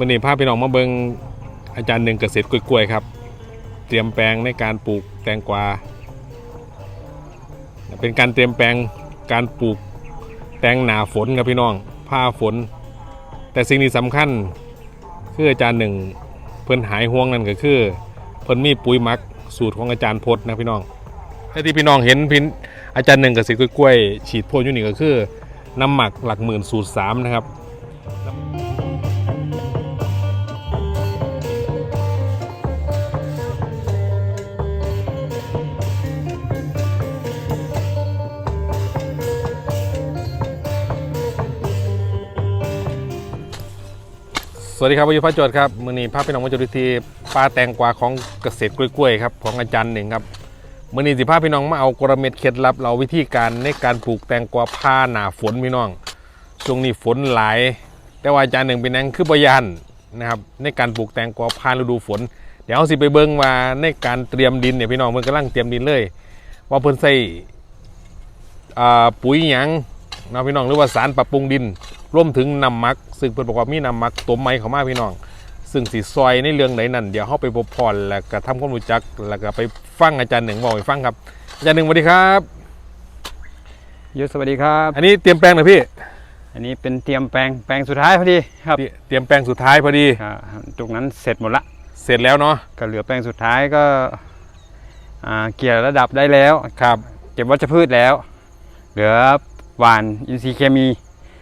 วันนี้พาพี่น้องมาเบิงอาจารย์หนึ่งเกษตรกล้วยๆครับ เตรียมแปลงในการปลูกแตงกวา เป็นการเตรียมแปลงการปลูกแตงหนาฝนครับพี่น้องผ้าฝน แต่สิ่งที่สำคัญคืออาจารย์หนึ่งเพิ่นหายห่วงนั่นก็คือเพิ่นมีปุ๋ยหมักสูตรของอาจารย์พจน์นะพี่น้องถ้าที่พี่น้องเห็นพินอาจารย์หนึ่งเกษตรกล้วยๆฉีดพ่นอยู่นี่ก็คือน้ำหมักหลักหมื่นสูตรสามนะครับ สวัสดีครับวิวพระโจทย์ครับมือนี้ภาพพี่น้องมาจุดทีปลาแตงกวาของเกษตรกล้วยๆครับของอาจารย์หนึ่งครับมือนี้สิภาพพี่น้องมาเอากระเม็ดเคล็ดลับเราวิธีการในการปลูกแตงกวาผ้าหนาฝนพี่น้องช่วงนี้ฝนหลาย แต่ว่าอาจารย์หนึ่งเป็นนังคือบยันนะครับในการปลูกแตงกวาผ้าฤดูฝน เดี๋ยวเราสิไปเบิ่งว่าในการเตรียมดินเนี่ยพี่น้องเพิ่นกำลังเตรียมดินเลย ว่าเพิ่นใส่ปุ๋ยหยังนะพี่น้องหรือว่าสารปรับปรุงดิน รวมถึงน้ำหมัก ซึ่งเพิ่นบอกว่ามีน้ำหมักต้มไม้เข้ามาพี่น้อง ซึ่งสีซอยในเรื่องไหนนั่นเดี๋ยวเข้าไปพบพรแล้วก็ทำความรู้จักแล้วก็ไปฟังอาจารย์หนึ่งบอกให้ฟังครับ อาจารย์หนึ่งสวัสดีครับยุทธสวัสดีครับ อันนี้เตรียมแปลงหน่อยพี่ อันนี้เป็นเตรียมแปลงแปลงสุดท้ายพอดีครับเตรีเตรียมแปลงสุดท้ายพอดีอ่าตรงนั้นเสร็จหมดละ เสร็จแล้วเนาะก็เหลือแปลงสุดท้ายก็อ่าเกี่ยร์ระดับได้แล้ว ครับ เก็บวัชพืชแล้ว เหลือหวานอินทรีย์เคมี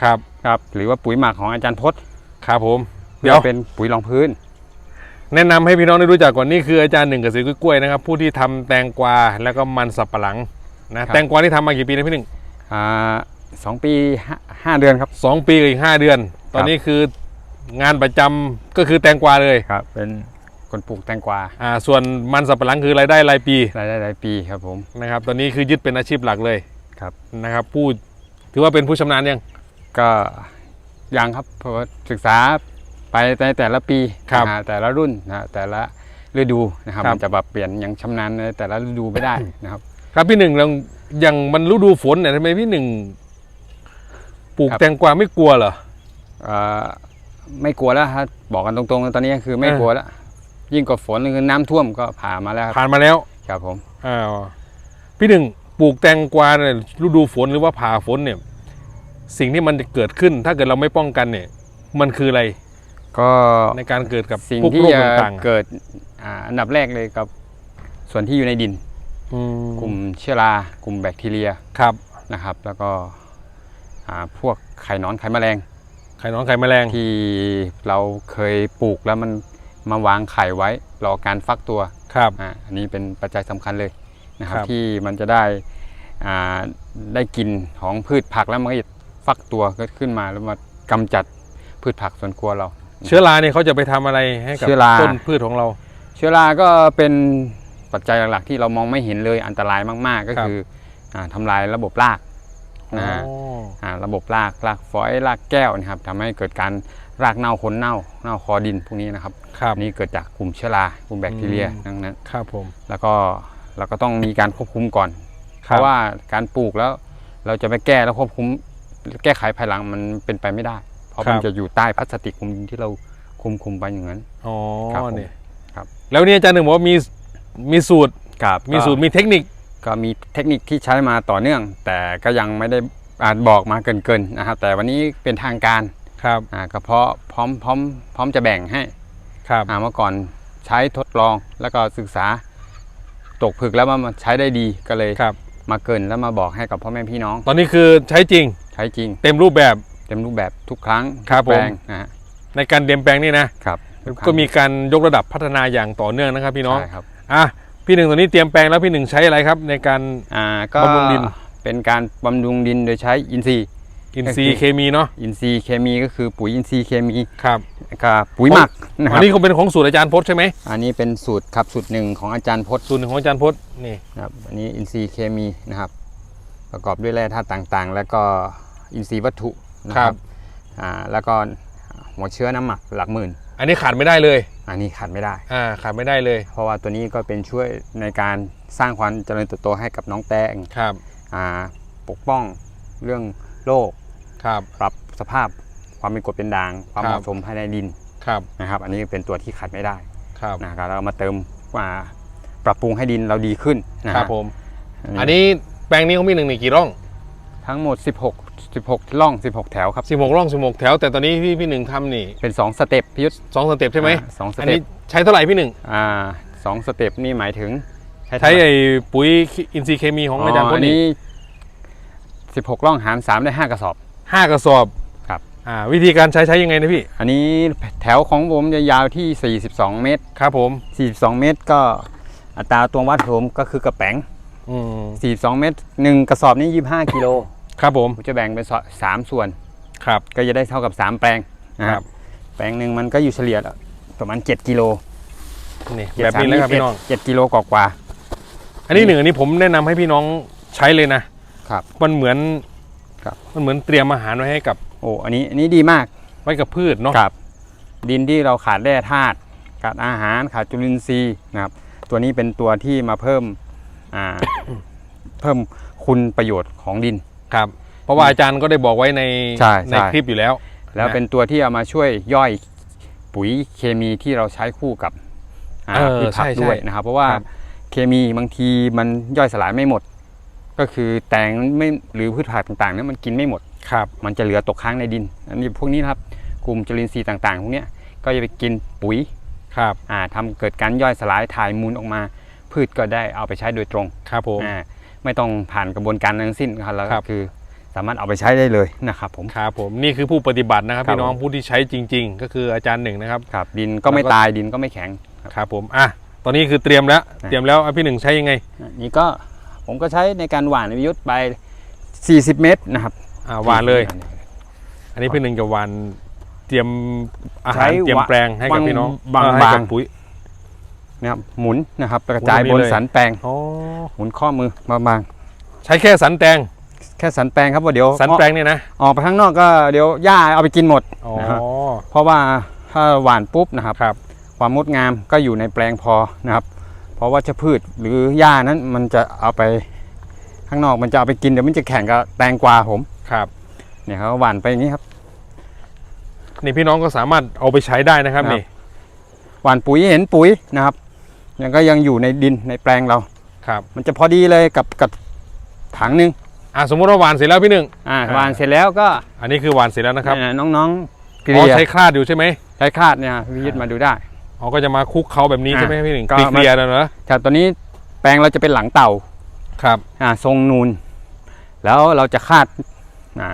ครับครับหรือว่าปุ๋ยหมักของอาจารย์พจน์ครับผมเพื่เดี๋อยวเป็นปุ๋ยรองพื้น แนะนำให้พี่น้องได้รู้จักก่อนนี่คืออาจารย์หนึ่งกับสีกล้วยๆนะครับผู้ที่ทำแตงกวาแล้วก็มันสับปะหลังนะครับ แตงกวาที่ทำมากี่ปีนะพี่หนึ่งอ่าสองปีห้าห้าเดือนครับ สองปีกับอีกห้าเดือน ตอนนี้คืองานประจำก็คือแตงกวาเลยครับ เป็นคนปลูกแตงกวาอ่าส่วนมันสับปะหลังคือรายได้รายปี รายได้รายปีครับผม นะครับตอนนี้คือยึดเป็นอาชีพหลักเลยครับ นะครับผู้ถือว่าเป็นผู้ชำนาญยัง ก็ยังครับเพราะว่าศึกษาไปในแต่ละปีครับนะฮะแต่ละรุ่นนะแต่ละฤดูนะครับครับ มันจะแบบเปลี่ยนยังชำนาญในแต่ละฤดูไม่ได้นะครับ ครับพี่หนึ่งเราอย่างมันฤดูฝนเนี่ยทำไมพี่หนึ่งปลูกครับ แตงกวาไม่กลัวเหรอ เอ่อไม่กลัวแล้วครับบอกกันตรงๆตอนนี้คือไม่เออ กลัวแล้วยิ่งกว่าฝนคือน้ำท่วมก็ผ่านมาแล้วครับผ่านมาแล้วครับผม อ้าวพี่หนึ่งปลูกแตงกวาเนี่ยฤดูฝนหรือว่าผ่าฝนเนี่ย สิ่งที่มันจะเกิดขึ้น ถ้าเกิดเราไม่ป้องกันเนี่ย มันคืออะไรก็ในการเกิดกับสิ่งพวกที่โรคจะต่างๆเกิดอ่าอันดับแรกเลยกับส่วนที่อยู่ในดิน อืมกลุ่มเชื้อรากลุ่มแบคทีเรียครับนะครับ แล้วก็อ่าพวกไข่นอนไข่แมลง ไข่นอนไข่แมลงที่เราเคยปลูกแล้วมันมาวางไข่ไว้รอการฟักตัวครับ อ่าอันนี้เป็นปัจจัยสำคัญเลยนะครับ ครับ ที่มันจะได้อ่าได้กินของพืชผักแล้วมันก็จะ ฟักตัวก็ขึ้นมาแล้วมากำจัดพืชผักสวนครัวเรา เชื้อราเนี่ยเขาจะไปทำอะไรให้กับเชื้อราต้นพืชของเรา เชื้อราก็เป็นปัจจัยหลักๆ ที่เรามองไม่เห็นเลยอันตรายมากๆ ก็ครับคืออาทำลายระบบรากนะฮะอ๋ออ่าระบบรากรากฝอยรากแก้วนะครับทำให้เกิดการรากเน่าคนเน่าเน่าคอดินพวกนี้นะครับครับอันนี้เกิดจากกลุ่มเชื้อรากลุ่มแบคทีเรียอืมดังนั้นครับผมแล้วก็เราก็ต้องมีการควบคุมก่อนคเพรับราะว่าการปลูกแล้วเราจะไปแก้แล้วควบคุม แก้ไขภายหลังมันเป็นไปไม่ได้ เพราะมันจะอยู่ใต้พลาสติกคุมที่เราคุมคุมไปอย่างนั้นอ๋อครับผมเนี่ยครับ แล้วเนี่ยอาจารย์หนึ่งบอกว่ามีมีสูตรกับมีสูตรมีเทคนิคก็มีเทคนิคที่ใช้มาต่อเนื่อง แต่ก็ยังไม่ได้อาจบอกมาเกินๆนะครับ แต่วันนี้เป็นทางการครับอ่าก็เพราะพร้อมพร้อมพร้อมจะแบ่งให้ครับอ่าเมื่อก่อนใช้ทดลองแล้วก็ศึกษาตกผึกแล้วมาใช้ได้ดีก็เลยครับมาเกรินแล้วมาบอกให้กับพ่อแม่พี่น้อง ตอนนี้คือใช้จริง ใช้จริง เต็มรูปแบบ เต็มรูปแบบทุกครั้งครับทุกแปลงผมนะฮะในการเตรียมแปลงนี่นะครับทุครั้งก็มีการยกระดับพัฒนาอย่างต่อเนื่องนะครับ พี่น้องใช่ครับอะพี่หนึ่งตอนนี้เตรียมแปลงแล้วพี่หนึ่งใช้อะไรครับในการ อ่าก็บำรุงดิน เป็นการบำรุงดินโดยใช้อินทรีย์ อินทรีย์เคมีเนาะอินทรีย์เคมีก็คือปุ๋ยอินทรีย์เคมีครับกับปุ๋ยหมักนะคอัรันบนี้คงเป็นของสูตรอาจารย์พจน์ใช่ไหมอันนี้เป็นสูตรครับสูตรหนึ่งของอาจารย์พจน์สูตรหนึ่งของอาจารย์พจน์นี่นะครับอันนี้อินทรีย์เคมีนะครับ ประกอบด้วยแร่ธาตุต่างๆ แล้วก็ อินทรีย์วัตถุนะครับอ่าแล้วก็หัวเชื้อน้ำหมักหลักหมื่น อันนี้ขาดไม่ได้เลย อันนี้ขาดไม่ได้อ่าขาดไม่ได้เลย เพราะว่าตัวนี้ก็เป็นช่วยในการสร้างความเจริญเติบโตให้กับน้องแตงครับอ่าปกป้องเรื่องโรคครับปรับสภาพความเป็นกรดเป็นด่าง ความครับเหมาะสมภายในดินครับนะครับ อันนี้เป็นตัวที่ขาดไม่ได้ครับนะครับเรามาเติมมาปรับปรุงให้ดินเราดีขึ้นนะคครัรับบผม อันนี้แปลงนี้ของพี่หนึ่งนี่กี่ร่อง ทั้งหมด 16 16ล่อง 16 แถวครับ 16ร่อง16 แถว แต่ตอนนี้ที่พี่หนึ่งทำนี่เป็น 2 สเต็ปพิยุทธสองสเต็ปใช่ไหมอ่าสองสอันเต็นี้ปใช้เท่าไหร่พี่หนึ่งอ่าสองสเต็ปนี่หมายถึงใช้เท่าไหร่ไอ้ปุ๋ยอินทรีย์เคมีของอาจารย์พอัลนี้ นี้ 16ล่องหาร 3 ได้ 5 กระสอบ ห้ากระสอบครับ อ่าวิธีการใช้ใช้ยังไงนะพี่ อันนี้แถวของผมจะยาวที่ 42 เมตร ครับผม 42 เมตรก็อัตราตัววัดผมก็คือกระแป๋ง อืม42 เมตร 1 กระสอบนี่25 กิโล ครับผมผมจะแบ่งเป็นสามส่วน ครับ ก็จะได้เท่ากับ3แปลงนะคครัรับบแปลงหนึ่งมันก็อยู่เฉลี่ยประมาณ7กิโลนี่แบบนี้เลยครับพี่น้อง7กิโลกว่า อันนี้หนึ่งอันนี้ผมแนะนำให้พี่น้องใช้เลยนะครับ มันเหมือนครับมันเหมือนเตรียมอาหารไว้ให้กับๆโอ้อันนี้อันนี้ดีมากไว้กับพืชเนาะครับ ดินที่เราขาดแร่ธาตุขาดอาหารขาดจุลินทรีย์นะครับ ตัวนี้เป็นตัวที่มาเพิ่มอ่าเพิ่มคุณประโยชน์ของดิน ครับ เพราะว่าอาจารย์ก็ได้บอกไว้ในใช่ใช่คลิปอยู่แล้ว แล้วเป็นตัวที่เอามาช่วยย่อยปุ๋ยเคมีที่เราใช้คู่กับอ่าเออพืชผักใช่ใช่ด้วยนะครับ เพราะว่าครับ เคมีบางทีมันย่อยสลายไม่หมด ก็คือแตงไม่หรือพืชผักต่างๆเนี่ยมันกินไม่หมด ครับ มันจะเหลือตกค้างในดิน อันนี้พวกนี้นะครับ กลุ่มจุลินทรีย์ต่างๆพวกเนี้ยก็จะไปกินปุ๋ยครับ อ่าทำเกิดการย่อยสลายถ่ายมูลออกมา พืชก็ได้เอาไปใช้โดยตรงครับผม อ่า ไม่ต้องผ่านกระบวนการทั้งสิ้นครับแล้วครัก็บคือสามารถเอาไปใช้ได้เลยนะครับผมครับผมนี่คือผู้ปฏิบัตินะครับครับพี่น้องผมผู้ที่ใช้จริง ๆ ก็คืออาจารย์หนึ่งนะครับครับดินก็ไม่แล้วก็ตายดินก็ไม่แข็งครับผมอะตอนนี้คือเตรียมแล้วอะเตรียมแล้วอะพี่หนึ่งใช้ยังไงอะนี่ก็ผมก็ใช้ในการหว่านวิยุทธ์ไป 40 เมตรนะครับอ่าหวานเลย อันนี้พี่หนึ่งจะหวานเตรียมอาหารใช้เตรียมวะแปลงให้กับพี่น้องบางเออให้กับบางปุ๋ย นะครับหมุนนะครับกระจายหมุบนนแบบนี้เลยสันแปลงอ๋อหมุนข้อมือบางใช้แค่สันแตงๆแค่สันแปลงครับว่าเดี๋ยวสันแปลงเนี่ยนะออกไปข้างนอกก็เดี๋ยวหญ้าเอาไปกินหมดอ๋อนะครับเพราะว่าถ้าหว่านปุ๊บนะครับครับ ความงดงามก็อยู่ในแปลงพอนะครับ เพราะว่าจะพืชหรือหญ้านั้นมันจะเอาไปข้างนอกมันจะเอาไปกินเดี๋ยวมันจะแข่งกับแตงกวาผมครับเนี่ยเขาหว่านไปอย่างนี้ครับนี่พี่น้องก็สามารถเอาไปใช้ได้นะครับครับนี่หว่านปุ๋ยเห็นปุ๋ยนะครับ ยังก็ยังอยู่ในดินในแปลงเรา ครับมันจะพอดีเลยกับกับถังหนึ่งอะสมมติว่าหวานเสร็จแล้วพี่หนึ่งอ่าอ่าหว่านเสร็จแล้วก็อันนี้คือหวานเสร็จแล้วนะครับเนี่ยน้องๆเกอ๋ลี่อยใช้คลาดอยู่ใช่ไหมใช้คาดเนี่ยวิยึดมาดูได้ อ๋อก็จะมาคลุกเขาแบบนี้อะใช่ไหมพี่หนึ่งก็เกลี่ยๆแล้วเนอะแต่ตัวนี้แปลงเราจะเป็นหลังเต่าครับอ่าทรงนูน แล้วเราจะคาดอ่า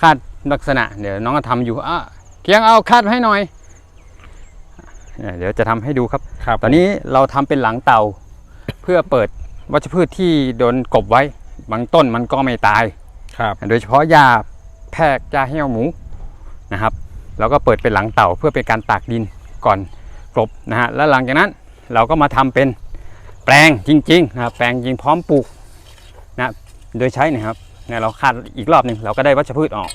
คาดลักษณะ เดี๋ยวน้องก็ทำอยู่อะเคียงเอาคาดให้หน่อย เนี่ยเดี๋ยวจะทำให้ดูครับครับตอนนี้เราทำเป็นหลังเต่าเพื่อเปิดวัชพืชที่โดนกบไว้ บางต้นมันก็ไม่ตายครับ โดยเฉพาะหญ้าแพรกหญ้าเหี้ยวหมูนะครับเราก็เปิดเป็นหลังเต่าเพื่อเป็นการตากดินก่อนกลบนะฮะแล้วหลังจากนั้นเราก็มาทำเป็นแปลงจริงๆนะครับแปลงจริงพร้อมปลูกนะโดยใช้เนะครับเนี่ยเราคาดอีกรอบหนึ่งเราก็ได้วัชพืชออก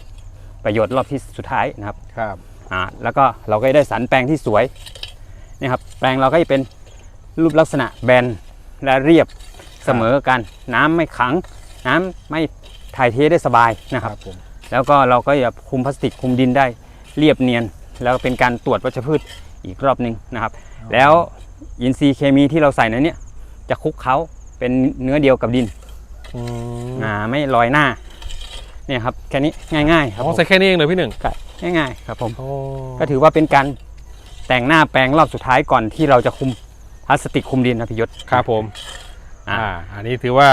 ประโยชน์รอบที่สุดท้ายนะครับครับอ่าแล้วก็เราก็ได้สันแปลงที่สวย นี่ครับแปลงเราก็จะเป็นรูปลักษณะแบนและเรียบเสมอกัน น้ำไม่ขัง น้ำไม่ถ่ายเทได้สบายนะคครัรับบผมแล้วก็เราก็อย่าคุมพลาสติกคุมดินได้เรียบเนียน แล้วเป็นการตรวจวัชพืชอีกรอบหนึ่งนะครับ แล้วอินทรีย์เคมีที่เราใส่ในเนี้ยจะคลุกเขาเป็นเนื้อเดียวกับดินอืมอ่าไม่ลอยหน้าเนี่ยครับแค่นี้ง่ายๆครับอ๋อผมใส่แค่นี้เองเลยพี่หนึ่งง่ายๆครับผมโอ้ก็ถือว่าเป็นการ แต่งหน้าแปลงรอบสุดท้ายก่อนที่เราจะคุมพลาสติกคุมดินนะพี่ยศครับผม อ่าอ่าอันนี้ถือว่า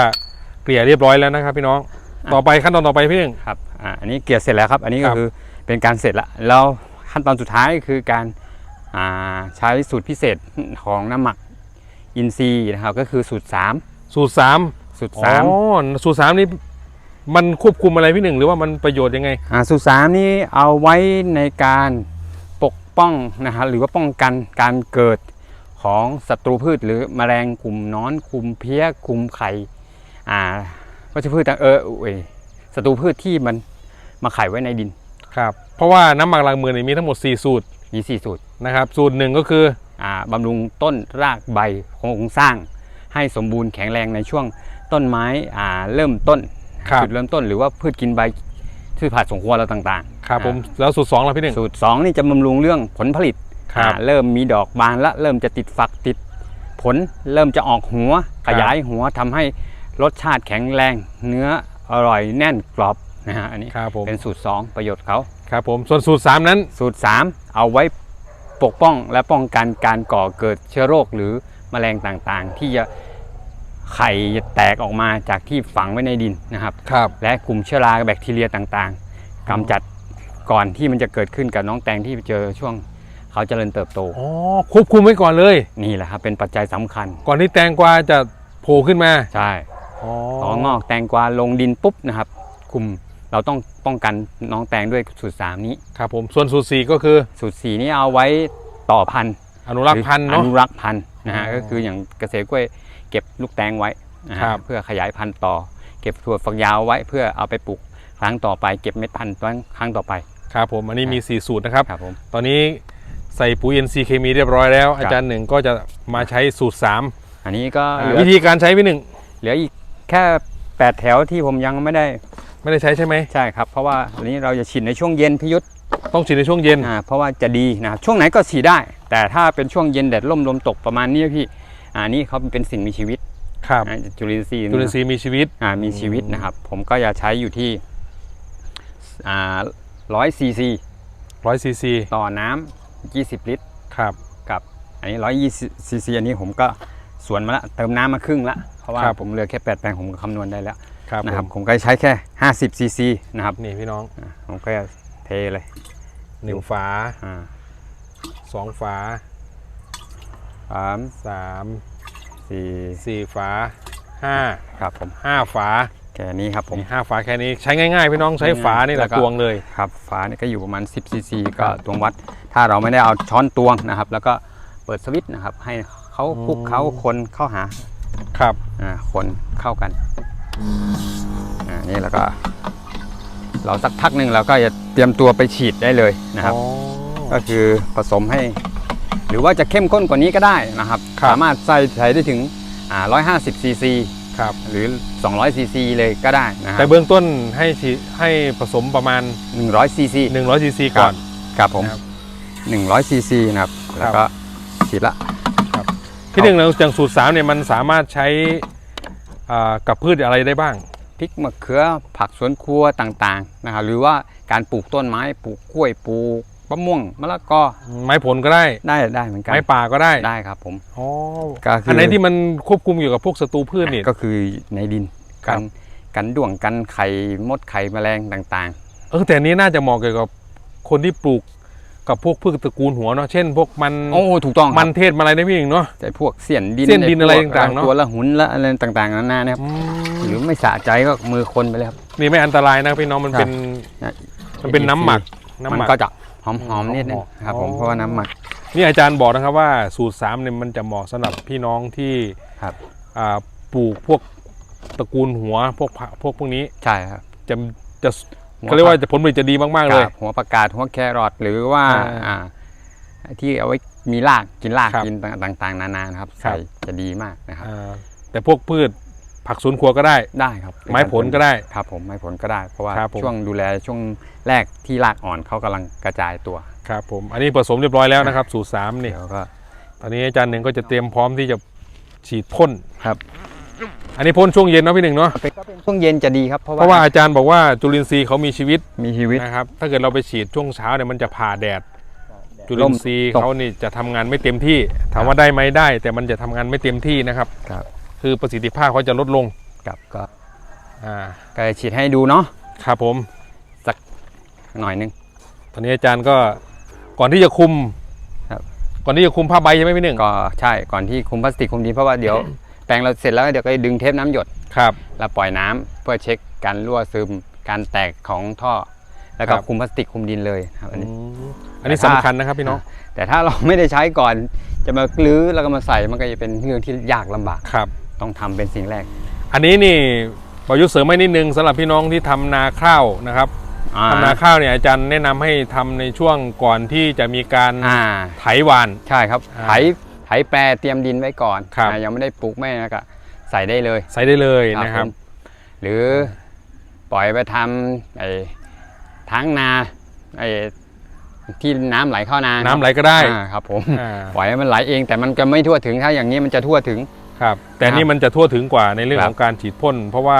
เกลี่ยเรียบร้อยแล้วนะครับ พี่น้องอะต่อไปขั้นตอนต่อไปพี่หนึ่งครับ อ่า อันนี้เกลี่ยเสร็จแล้วครับ อันนี้คก็รับคือเป็นการเสร็จละแล้วขั้นตอนสุดท้ายคือการอ่าใช้สูตรพิเศษของน้ำหมักอินทรีย์นะครับ ก็คือสูตร3สูตรสามสูตรอ๋อ3สูตรสามนี่มันควบคุมอะไรพี่หนึ่งหรือว่ามันประโยชน์ยังไงอ่าสูตร3นี่เอาไว้ในการ ปกป้องนะฮะหรือว่าป้องกันการเกิดของศัตรูพืช หรือแมลงกลุ่มหนอนกลุ่มเพี้ยกลุ่มไข่อ่าวัชพืชต่างเออเอยศัตรูพืชที่มันมาไข่ไว้ในดินครับเพราะว่าน้ำหมักลังมือเนี่ยมีทั้งหมด 4 สูตรมีสี่สูตรนะครับ สูตรหนึ่งก็คืออ่าบำรุงต้นรากใบโครงสร้าง ให้สมบูรณ์แข็งแรงในช่วงต้นไม้อ่าเริ่มต้นครับ จุดเริ่มต้นหรือว่าพืชกินใบพืชผักสงครัวเราต่างๆ ครับผมแล้วสูตรสองล่ะพี่หนึ่งสูตร2นี่จะบำรุงเรื่องผลผลิตครับอ่าเริ่มมีดอกบานและเริ่มจะติดฝักติดผลเริ่มจะออกหัวขยายหัวทำให้รสชาติแข็งแรง เนื้ออร่อยแน่นกรอบนะฮะอันนี้ครับผมเป็นสูตร 2 ประโยชน์เขาครับผมส่วนสูตร 3 นั้นสูตร 3 เอาไว้ปกป้องและป้องกันการก่อเกิดเชื้อโรคหรือแมลงต่างๆ ที่จะไข่จะแตกออกมาจากที่ฝังไว้ในดินนะครับครับและกลุ่มเชื้อราแบคทีเรียต่างๆกำจัด ก่อนที่มันจะเกิดขึ้นกับน้องแตงที่เจอช่วงเขาเจริญเติบโต อ๋อควบคุมไว้ก่อนเลย นี่แหละครับเป็นปัจจัยสำคัญ ก่อนที่แตงกวาจะโผล่ขึ้นมาใช่อ๋อพองอกแตงกวาลงดินปุ๊บนะครับ คุมเราต้องป้องกันน้องแตงด้วยสูตรสามนี้ครับผมส่วนสูตร4ก็คือสูตรสี่นี้เอาไว้ต่อพันธุ์อนุรักษ์พันธุ์อเนาะนุรักษ์พันธุ์นะฮะอ๋อก็คืออย่างเกษตรกล้วยเก็บลูกแตงไว้นะฮะครับเพื่อขยายพันธุ์ต่อ เก็บถั่วฝักยาวไว้เพื่อเอาไปปลูกครั้งต่อไปเก็บเม็ดพันธุ์ครั้งต่อไป ครับผมอันนี้มี 4 สูตรนะครับ ครับผม ตอนนี้ใส่ปุ๋ย NC เคมีเรียบร้อยแล้ว อาจารย์หนึ่งก็จะมาใช้สูตร 3 อันนี้ก็อ่าเหลือวิธีการใช้พี่หนึ่งเหลืออีกแค่ 8 แถวที่ผมยังไม่ได้ไม่ได้ใช้ใช่ไหมใช่ครับ เพราะว่าอันนี้เราจะฉีดในช่วงเย็นพิยุทธต้องฉีดในช่วงเย็นอ่าเพราะว่าจะดีนะครับช่วงไหนก็ฉีดได้ แต่ถ้าเป็นช่วงเย็นแดดร่มลมตกประมาณนี้พี่อ่านี่เขาเป็นสิ่งมีชีวิตครับอ่าจุลินทรีย์จุลินทรีย์มีชีวิตอ่ามีชีวิตนะครับ ผมก็จะใช้อยู่ที่อ่า ร้อยซีซี100ซีซีต่อน้ำ20 ลิตรครับ กับอันนี้120ซีซีอันนี้ผมก็ส่วนมาละเติมน้ำมาครึ่งละเพราะว่าครับ ผมเหลือแค่ 8 แปลงผมก็คำนวณได้แล้วครับนะครับผมผมก็ใช้แค่ 50ซีซีนะครับนี่พี่น้องอ่าผมก็จะเทเลยหนึ่งฝาอ่าสองฝาสามสามสี่สี่ฝาห้าครับผมห้าฝา แค่นี้ครับผมนี่ห้าฝาแค่นี้ใช้ง่ายๆพี่น้องใช้ฝานี่แหแล้ละวก็ ตวงเลยครับฝาเนี่ยก็อยู่ประมาณ 10ซีซีครัก็บตวงวัด ถ้าเราไม่ได้เอาช้อนตวงนะครับ แล้วก็เปิดสวิตช์นะครับ ให้เขาคลุกอืมเขาคนเข้าหาครับ อ่าคนเข้ากันอ่านี่แล้วก็ เราสักพักหนึ่งเราก็จะเตรียมตัวไปฉีดได้เลยนะครับอ๋อก็คือผสมให้ หรือว่าจะเข้มข้นกว่านี้ก็ได้นะครับ ครับ สามารถใส่ใส่ได้ถึงอ่า150ซีซี ครับ หรือ 200ซีซีเลยก็ได้นะคแต่รับเบื้องต้นให้ฉีดให้ผสมประมาณ 100ซีซี100ซีซีก่อน ครับผมครับ100ซีซีนะครับแล้วก็ฉีดละพี่หนึ่งเราอย่างสูตรสามเนี่ยมันสามารถใช้อ่ากับพืชอะไรได้บ้าง พริกมะเขือผักสวนครัวต่างๆนะครับหรือว่าการปลูกต้นไม้ปลูกกล้วยปลูก มะม่วงมะละกอไม้ผลก็ได้ ได้ได้เหมือนกันไม้ป่าก็ได้ได้ครับผมอ๋อก็คืออันไหนที่มันควบคุมอยู่กับพวกศัตรูพืชนี่ก็คือในดินครักับนกันด่วงกันไข่มดไข่แมลงต่างเออแต่อันนี้น่าจะเหมาะเกี่ยวกับคนที่ปลูกกับพวกพืชตระกูลหัวเนาะเช่น พวกมันๆโอ้ถูกต้องมันเทศมันอะไรนะพี่หนึ่งเนาะแต่พวกเสี้ยนดินเสี้ยนดินอะไรพวกต่างๆเนอะตัวละหุนละอะไรต่างๆนานานะครับอืมหรือไม่สะใจก็มือคนไปเลยครับนี่ไม่อันตรายนะพี่น้องมันเป็นนะมันเป็นน้ำหมักน้ำมันหมักก็จะ หอมๆนิดนึงหอมๆครับผมอ๋อเพราะว่าน้ำหมัก นี่อาจารย์บอกนะครับว่าสูตรสามเนี่ยมันจะเหมาะสำหรับพี่น้องที่ครับอ่าปลูกพวกตระกูลหัวพวกผักพวกพวกนี้ใช่ครับจะจะหัวเขาเรียกว่าจะผลผลิตจะดีมากๆเลยครับหัวประกาศหัวแครอทหรือว่าอ่าอ่าที่เอาไว้มีรากกินรากครับกินต่างๆ นานานะครับครัใส่บจะดีมากนะครับอ่าแต่พวกพืช ผักสวนครัวก็ได้ ได้ครับไม้ผลก็ได้ ครับผมไม้ผลก็ได้ เพราะว่าครับผม ช่วงดูแลช่วงแรกที่รากอ่อนเขากำลังกระจายตัวครับผมอันนี้ผสมเรียบร้อยแล้วนะครับ สูตรสามนี่เดี๋ยวก็ตอนนี้อาจารย์หนึ่งก็จะเตรียมพร้อมที่จะฉีดพ่น ครับอันนี้พ่นช่วงเย็นเนาะพี่หนึ่งเนาะเป็นช่วงเย็นจะดีครับเพราะเพราะว่าอาจารย์บอกว่าจุลินทรีย์เขามีชีวิตมีชีวิต นะครับถ้าเกิดเราไปฉีดช่วงเช้าเนี่ยมันจะผ่าแดด จุลินทรีย์ตกเขานี่จะทำงานไม่เต็มที่ ถามว่าได้ไหมได้ แต่มันจะทำงานไม่เต็มที่นะครับ ครับ คือประสิทธิภาพเขาจะลดลงกับก็อ่าก็จะฉีดให้ดูเนาะครับผมหน่อยนึงตอนนี้อาจารย์ก็ก่อนที่จะคุมครับก่อนที่จะคุมผ้าใบใช่ไหมพี่หนึ่งก็ใช่ก่อนที่คุมพลาสติกคุมดินเพราะว่าเดี๋ยวแปลงเราเสร็จแล้วเดี๋ยวก็ดึงเทปน้ำหยดครับแล้วปล่อยน้ำเพื่อเช็คการรั่วซึมการแตกของท่อ แล้วก็ครับคุมพลาสติกคุมดินเลยครับอันนี้อืมอันนี้แต่ถ้าสำคัญนะครับพี่น้องแต่ถ้าเราไม่ได้ใช้ก่อนจะมาลื้อแล้วก็มาใส่มันก็จะเป็นเรื่องที่ยากลำบากครับ ต้องทำเป็นสิ่งแรก อันนี้นี่ประยุทธ์เสริมให้นิดนึงสำหรับพี่น้องที่ทำนาข้าวนะครับอ่าทำนาข้าวเนี่ยอาจารย์แนะนำให้ทำในช่วงก่อนที่จะมีการอ่าไถหวานใช่ครับอ่าไถไถแปรเตรียมดินไว้ก่อนครับอ่ายังไม่ได้ปลูกแม่ก็ใส่ได้เลย ใส่ได้เลยนะครับผมหรือปล่อยไปทำไอ้ทางนาไอ้ที่น้ำไหลเข้านาน้ำไหลก็ได้อ่าครับผมอ่าปล่อยให้มันไหลเองแต่มันจะไม่ทั่วถึงถ้าอย่างนี้มันจะทั่วถึง ครับแต่ครับนี่มันจะทั่วถึงกว่าในเรื่องครับของการฉีดพ่น เพราะว่า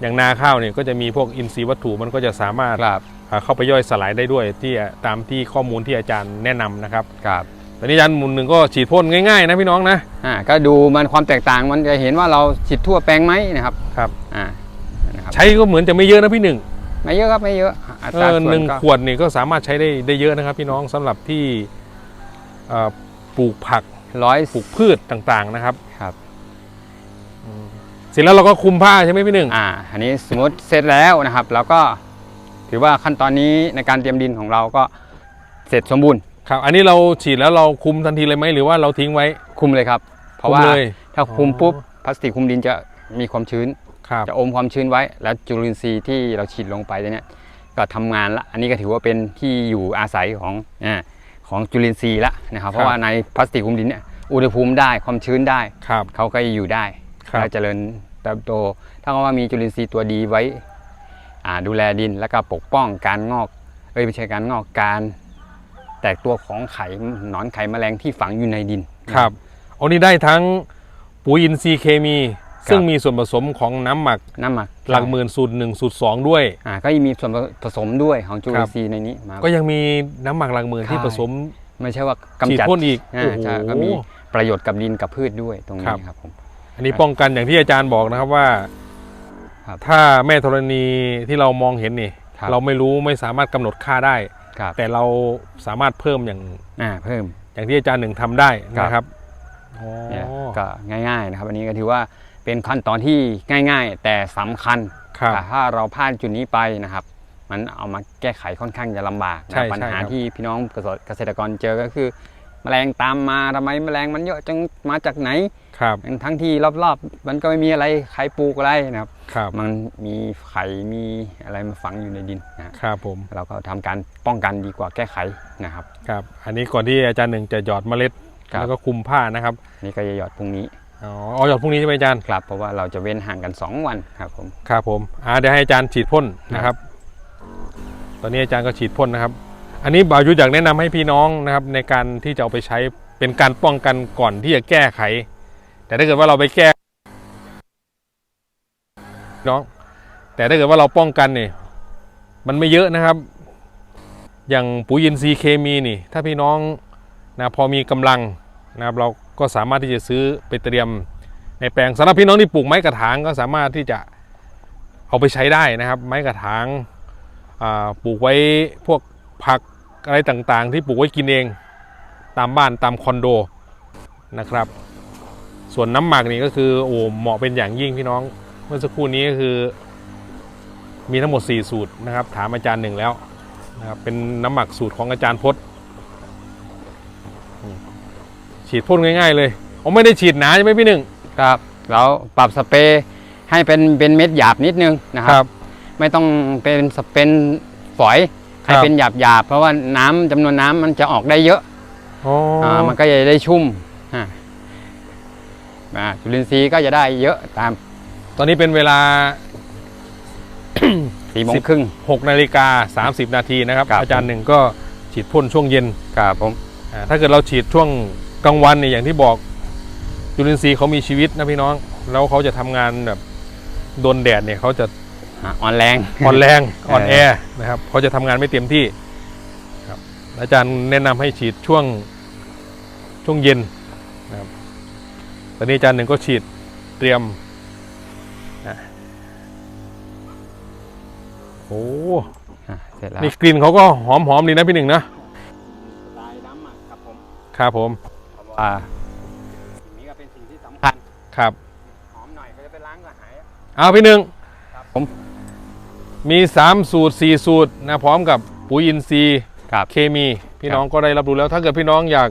อย่างนาข้าวเนี่ยก็จะมีพวกอินทรีย์วัตถุมันก็จะสามารถครับอ่าเข้าไปย่อยสลายได้ด้วยที่ตามที่ข้อมูลที่อาจารย์แนะนำนะครับครับตอนนี้อาจารย์หมุนหนึ่งก็ฉีดพ่นง่ายๆนะพี่น้องนะอ่าก็ดูมันความแตกต่างมันจะเห็นว่าเราฉีดทั่วแปลงไหมนะครับครับอ่านะครับใช้ก็เหมือนจะไม่เยอะนะพี่หนึ่งไม่เยอะครับไม่เยอะอัเอตราอส่วหนึ่นงก็ขวดนี่ก็สามารถใช้ได้ได้เยอะนะครับ พี่น้องสำหรับที่เอ่อปลูกผักร้อยปลูกพืชต่างๆนะครับครับอืม เสร็จแล้วเราก็คลุมผ้าใช่ไหมพี่หนึ่ง อ่า อันนี้สมมติเสร็จแล้วนะครับเราก็ถือว่าขั้นตอนนี้ในการเตรียมดินของเราก็เสร็จสมบูรณ์ ครับ อันนี้เราฉีดแล้วเราคุมทันทีเลยไหมหรือว่าเราทิ้งไว้ คุมเลยครับ เพราะคุมว่าเลยถ้าคุมอ๋อปุ๊บพลาสติกคุมดินจะมีความชื้น ครับ จะอมความชื้นไว้ แล้วจุลินทรีย์ที่เราฉีดลงไปเนี่ยก็ทำงานละอันนี้ก็ถือว่าเป็นที่อยู่อาศัยของอาของจุลินทรีย์ละนะครับ เพราะว่าในพลาสติกคุมดินเนี่ยอุณหภูมิได้ความชื้นได้ครับ เขาก็อยู่ได้ครับ และเจริญเติบโตถ้าว่ามีจุลินทรีย์ตัวดีไว้อ่าดูแลดินแล้วก็ปกป้องการงอกเอ้ยไม่ใช่การงอกการ แตกตัวของไข่หนอนไข่แมลงที่ฝังอยู่ในดินครับอันนี้ได้ทั้งปุ๋ยอินทรีย์เคมี ซึ่งมีส่วนผสมของน้ำหมักน้ำหมักหลักหมื่นสูตรหนึ่งสูตรสองด้วยอ่าก็ยังมีส่วนผสมด้วยของจุลินทรีย์ในนี้มาก็ยังมีน้ำหมักหลักหมื่นที่ใช่ผสม ไม่ใช่ว่ากำฉีดจัดพ่นอีกอ่าโอ้โหใช่ก็มีประโยชน์กับดินกับพืชด้วยตรงครันี้บครับผม อันนี้ป้องกันอย่างที่อาจารย์บอกนะครับว่าครับถ้าแม่ธรณีที่เรามองเห็นนี่ ครับเราไม่รู้ไม่สามารถกำหนดค่าได้ ครับ แต่เราสามารถเพิ่มอย่างอ่าเพิ่ม อย่างที่อาจารย์หนึ่งทำได้นะครับอ๋อเนี่ยก็ง่าย ๆ นะครับ อันนี้ก็ถือว่าเป็นขั้นตอนที่ง่าย ๆ แต่สำคัญครับ แต่ถ้าเราพลาดจุดนี้ไปนะครับ มันเอามาแก้ไขค่อนข้างจะลำบากนะใช่ปัญหาใช่ครับ ที่พี่น้องเกษตรเกษตรกรเจอก็คือ แมลงตามมาทำไมแมลงมันเยอะจังมาจากไหน ครับทั้งที่รอบๆ มันก็ไม่มีอะไรใครปลูกอะไรนะครับครับ มันมีไข่มีอะไรมาฝังอยู่ในดินนะครับผมเราก็ทำการป้องกันดีกว่าแก้ไขนะครับครับ อันนี้ก่อนที่อาจารย์หนึ่งจะหยอดเมล็ดครับแล้วก็คลุมผ้านะครับนี่ก็จะหยอดพรุ่งนี้อ๋อเอาหยอดพรุ่งนี้ใช่ไหมอาจารย์ครับเพราะว่าเราจะเว้นห่างกัน 2 วันครับผมครับผมอ่าเดี๋ยวให้อาจารย์ฉีดพ่นนะครับ ตอนนี้อาจารย์ก็ฉีดพ่นนะครับ อันนี้บ่าวยุทธอยากแนะนำให้พี่น้องนะครับในการที่จะเอาไปใช้เป็นการป้องกันก่อนที่จะแก้ไข แต่ถ้าเกิดว่าเราไปแก้น้อง แต่ถ้าเกิดว่าเราป้องกันเนี่ยมันไม่เยอะนะครับ อย่างปุ๋ยอินทรีย์เคมีนี่ ถ้าพี่น้องนะพอมีกำลังนะครับเราก็สามารถที่จะซื้อไปเตรียมในแปลงสำหรับพี่น้องที่ปลูกไม้กระถางก็สามารถที่จะเอาไปใช้ได้นะครับ ไม้กระถางาปลูกไว้พวกผักอะไรต่างๆ ที่ปลูกไว้กินเอง ตามบ้านตามคอนโดนะครับ ส่วนน้ำหมักนี่ก็คือโอ้เหมาะเป็นอย่างยิ่งพี่น้อง เมื่อสักครู่นี้ก็คือ มีทั้งหมด 4 สูตรนะครับ ถามอาจารย์หนึ่งแล้วนะครับเป็นน้ำหมักสูตรของอาจารย์พจน์อืมฉีดพ่นง่ายๆเลยผมไม่ได้ฉีดหนาใช่ไหมพี่หนึ่งครับเราปรับสเปรย์ให้เป็นเป็นเม็ดหยาบนิดนึงนะครับ ไม่ต้องเป็นสเป็นฝอยให้ครับเป็นหยาบหยาบๆเพราะว่าน้ำจำนวนน้ำมันจะออกได้เยอะอ๋อออ่ามันก็จะได้ชุ่ม อ่าอ่าจุลินทรีย์ก็จะได้เยอะตามตอนนี้เป็นเวลา สี่โมงสิบครึ่ง 6นาฬิกา30 นาทีนะครับ ครับ อาจารย์หนึ่งก็ฉีดพ่นช่วงเย็นครับผมอ่าถ้าเกิดเราฉีดช่วงกลางวันเนี่ยอย่างที่บอกจุลินทรีย์เขามีชีวิตนะพี่น้อง แล้วเขาจะทำงานแบบโดนแดดเนี่ยเขาจะ อ่าอ่อนแรง อ่อนแรงเอออ่อนแอนะครับเขาจะทำงานไม่เต็มที่ครับอาจารย์แนะนำให้ฉีดช่วงช่วงเย็นนะครับ ตอนนี้อาจารย์หนึ่งก็ฉีดเตรียมอะโอ้อ่าเสร็จแล้วนี่กลิ่นเขาก็หอมหอมๆดีนะพี่หนึ่งนะลายน้ำหมักครับผมครับผมว่าสิ่งนี้ก็เป็นสิ่งที่สำคัญครับหอมหน่อยก็จะไปล้างก็หายเอาพี่หนึ่งครับผม มี3สูตร4สูตรนะพร้อมกับปุ๋ยอินทรีย์ครับ เคมี พี่น้องก็ได้รับรู้แล้วถ้าเกิดพี่น้องอยาก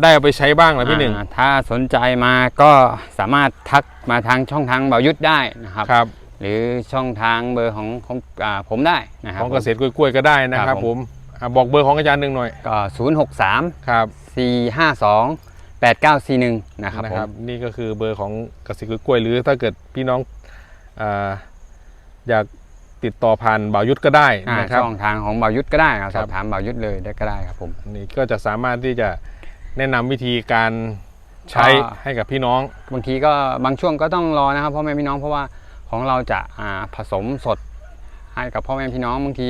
ได้เอาไปใช้บ้างล่ะพี่หนึ่งอ่าถ้าสนใจมาก็สามารถทักมาทางช่องทางเบายุทธได้นะครับครับหรือช่องทางเบอร์ของของอาผมได้นะครับ ของเกษตรกล้วยๆก็ได้นะคครัรับบผผม มอะบอกเบอร์ของอาจารย์หนึ่งหน่อยก็0 6 3ครับ4 5 2 8 9 4 1นะครับนะผครับมนี่ก็คือเบอร์ของเกษตรกล้วยๆหรือถ้าเกิดพี่น้องอาอยากติดต่อผ่านบ่าวยุทธก็ได้อ่านะครับ ช่องทางของบ่าวยุทธก็ได้ครับคสรับอบถามบ่าวยุทธเลยได้ก็ได้ครับผม นี่ก็จะสามารถที่จะ แนะนำวิธีการใช้ก็ให้กับพี่น้อง บางทีก็บางช่วงก็ต้องรอนะครับพ่อแม่พี่น้องเพราะว่าของเราจะอ่าผสมสดให้กับพ่อแม่พี่น้องบางที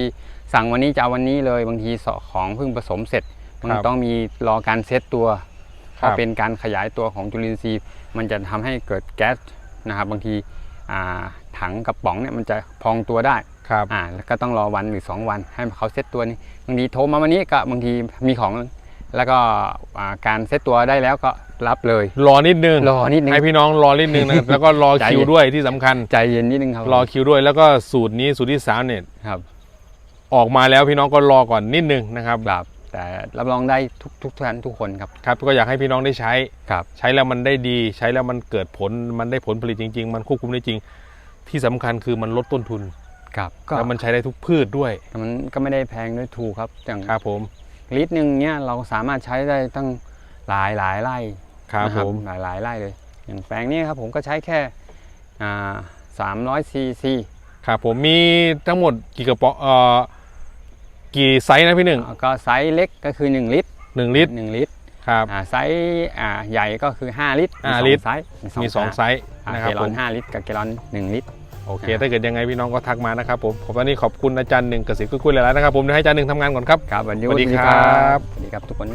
สั่งวันนี้จะเอาวันนี้เลยบางทีสของเพิ่งผสมเสร็จ มันครับต้องมีรอการเซตตัวคพรัอบเป็นการขยายตัวของจุลินทรีย์ มันจะทำให้เกิดแก๊สนะครับบางทีอ่าถังกระป๋องเนี่ยมันจะพองตัวได้ครับ อ่าแล้วก็ต้องรอวันหรือ 2 วันให้เขาเซตตัวนี้บางทีโทรมาวันนี้ก็บางทีมีของ แล้วก็อ่าการเซตตัวได้แล้วก็รับเลย รอนิดนึงรอนิดนึงให้พี่น้องรอนิดนึงนะครับแล้วก็รอใจคิวเย็นด้วยที่สำคัญใจเย็นนิดนึงครับรอคิวด้วยแล้วก็สูตรนี้สูตรที่สามเนี่ยครับ ออกมาแล้วพี่น้องก็รอก่อนนิดนึงนะครับครับแต่รับรองได้ทุกทุกท่านทุกคนครับครับก็อยากให้พี่น้องได้ใช้ครับใช้แล้วมันได้ดีใช้แล้วมันเกิดผลมันได้ผลผลิตจริง ๆ มันควบคุมได้จริง ที่สำคัญคือมันลดต้นทุนครับก็แล้วมันใช้ได้ทุกพืชด้วยมันก็ไม่ได้แพงด้วยถูกครับอย่างครับผม ลิตรหนึ่งเนี้ยเราสามารถใช้ได้ตั้งหลายหลายไร่ครับนะผมหลายหลายไร่เลย อย่างแปลงนี้ครับผมก็ใช้แค่อ่าสามร้อยซีซีครับผมมีทั้งหมดกี่กระป๋องเอ่อกี่ไซส์นะพี่หนึ่งก็ไซส์เล็กก็คือ 1 ลิตรหนึ่งลิตร 1 ลิตรครับอ่าไซส์อ่าใหญ่ก็คือ 5 ลิตรห้ามีสองลิตรไซส์มีสองไซส์อ่านะคเกรับลผอนม5ลิตรกับเกลอน1 ลิตร โอเคอ่าถ้าเกิดยังไงพี่น้องก็ทักมานะครับผมผมวันนี้ขอบคุณอาจารย์หนึ่งเกษตรกุ้ยๆหลายๆนะครับผมเดี๋ยวให้อาจารย์หนึ่งทำงานก่อนครับครับวันนี้สวัสดีครับสวัสดีครับทุกคน